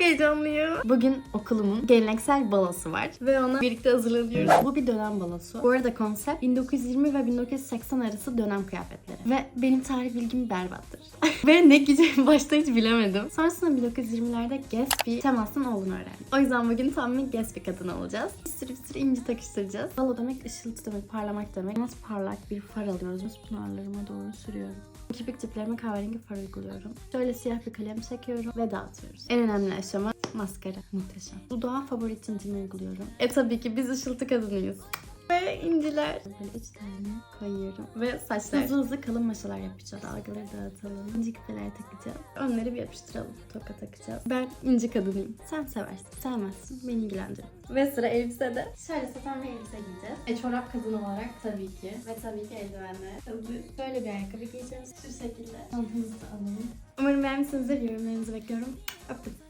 heyecanlıyım. Bugün okulumun geleneksel balosu var ve ona birlikte hazırlanıyoruz. Bu bir dönem balosu. Bu arada konsept 1920 ve 1980 arası dönem kıyafetleri. Ve benim tarih bilgim berbattır. ve ne giyeceğimi başta hiç bilemedim. Sonrasında 1920'lerde Gatsby temasının olduğunu öğrendim. O yüzden bugün tam bir Gatsby kadını olacağız. Bir sürü bir sürü inci takıştıracağız. Balo demek ışıltı demek, parlamak demek. Nasıl parlak bir far alıyoruz. Biz pınarlarıma doğru sürüyorum. Kirpik diplerime kahverengi far uyguluyorum. Şöyle siyah bir kalem çekiyorum ve dağıtıyoruz. En önemli aşama maskara. Muhteşem. Dudağın favori tintini uyguluyorum. E tabii ki biz ışıltı kadınıyız. Ve inciler. Böyle üç tane koyuyorum. Ve saçlar. Hızlı hızlı kalın maşalar yapacağız. Dalgaları dağıtalım. İnci küpeler takacağız. Onları bir yapıştıralım. Toka takacağız. Ben inci kadınıyım. Sen seversin. Sevmezsin. Beni ilgilendirir. Ve sıra elbisede. Şöyle saten bir elbise giyeceğiz. E çorap kadın olarak tabii ki. Ve tabii ki eldivenle. Böyle bir ayakkabı giyeceğiz. Şu şekilde. Çantamızı da alalım. Umarım beğenmişsinizdir. Yorumlarınızı bekliyorum. Öptüm.